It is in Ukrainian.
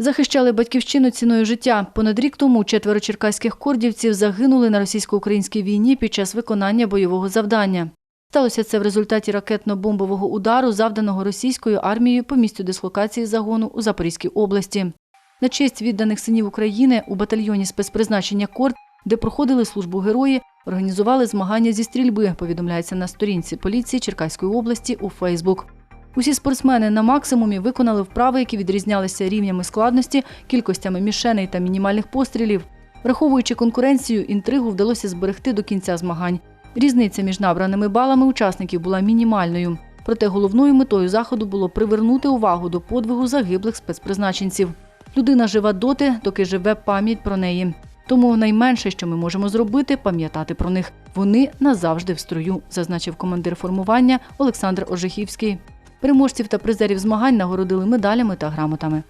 Захищали батьківщину ціною життя. Понад рік тому четверо черкаських кордівців загинули на російсько-українській війні під час виконання бойового завдання. Сталося це в результаті ракетно-бомбового удару, завданого російською армією по місцю дислокації загону у Запорізькій області. На честь відданих синів України у батальйоні спецпризначення Корд, де проходили службу герої, організували змагання зі стрільби, повідомляється на сторінці поліції Черкаської області у Фейсбук. Усі спортсмени на максимумі виконали вправи, які відрізнялися рівнями складності, кількостями мішеней та мінімальних пострілів. Враховуючи конкуренцію, інтригу вдалося зберегти до кінця змагань. Різниця між набраними балами учасників була мінімальною. Проте головною метою заходу було привернути увагу до подвигу загиблих спецпризначенців. Людина жива доти, доки живе пам'ять про неї. Тому найменше, що ми можемо зробити, пам'ятати про них. Вони назавжди в строю, зазначив командир формування Олександр Ожехівський. Переможців та призерів змагань нагородили медалями та грамотами.